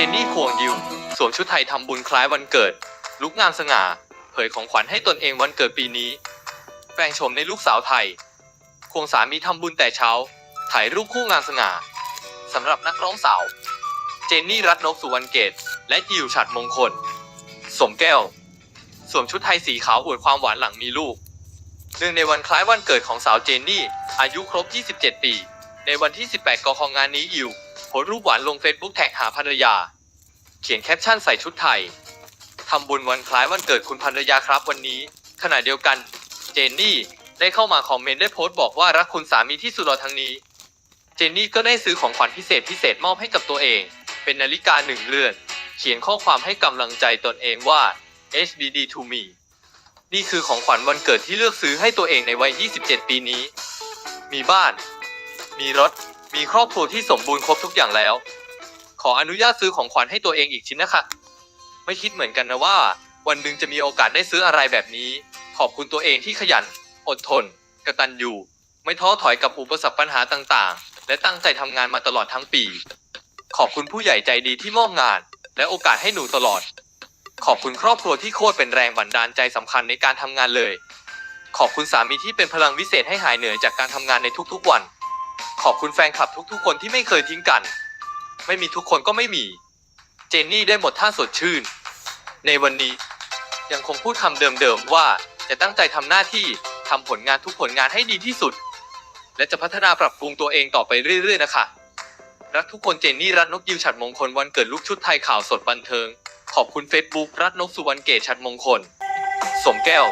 จนนี่ควงยิว สวมชุดไทยทำบุญคล้ายวันเกิด ลุกงามสง่า เผยของขวัญให้ตนเองวันเกิดปีนี้ แปลงโฉมในลูกสาวไทย ควงสามีทำบุญแต่เช้า ถ่ายรูปคู่งามสง่าสำหรับนักร้องสาว เจนนี่รัตนกสุวรรณเกต และยิวฉัดมงคล สมแก้ว สวมชุดไทยสีขาวอวดความหวานหลังมีลูกเนื่องในวันคล้ายวันเกิดของสาวเจนนี่ อายุครบ 27 ปี ในวันที่ 18กคงานนี้ยิว โพสรูปหวานลงเฟซบุ๊กแท็กหาภรรยา เขียนแคปชั่นใส่ชุดไทยทำบุญวันคล้ายวันเกิดคุณภรรยาครับวันนี้ ขณะเดียวกัน เจนนี่ได้เข้ามาคอมเมนต์ได้โพสต์บอกว่ารักคุณสามีที่สุดรอทั้งนี้ เจนนี่ก็ได้ซื้อของขวัญพิเศษพิเศษมอบให้กับตัวเอง เป็นนาฬิกาหนึ่งเรือน เขียนข้อความให้กำลังใจตนเองว่า HBD to me นี่คือของขวัญวันเกิดที่เลือกซื้อให้ตัวเองในวัย 27 ปีนี้ มีบ้าน มีรถ มีครอบครัวที่สมบูรณ์ครบทุกอย่างแล้ว ขออนุญาตซื้อของขวัญให้ตัวเองอีกชิ้นนะคะ ไม่คิดเหมือนกันนะว่า วันหนึ่งจะมีโอกาสได้ซื้ออะไรแบบนี้ ขอบคุณตัวเองที่ขยัน อดทนกตัญญูไม่ท้อถอยกับอุปสรรคปัญหาต่างๆ และตั้งใจทำงานมาตลอดทั้งปี ขอบคุณผู้ใหญ่ใจดีที่มอบงาน และโอกาสให้หนูตลอด ขอบคุณครอบครัวที่โคตรเป็นแรงบันดาลใจสำคัญในการทำงานเลย ขอบคุณสามีที่เป็นพลังวิเศษให้หายเหนื่อยจากการทำงานในทุกๆวัน ขอบคุณแฟนคลับทุกๆ คนที่ไม่เคยทิ้งกัน ไม่มีทุกคนก็ไม่มี เจนนี่ได้หมดท่าสดชื่น ในวันนี้ยังคงพูดคำเดิมๆว่าจะตั้งใจทำหน้าที่ทำผลงานทุกผลงานให้ดีที่สุด และจะพัฒนาปรับปรุงตัวเองต่อไปเรื่อย ๆ นะคะ รักทุกคนเจนนี่รัตนกยิวฉัดมงคลวันเกิดลูกชุดไทยข่าวสดบันเทิง ขอบคุณเฟซบุ๊กรัตนกสุวรรณเกตฉัดมงคล สมแก้ว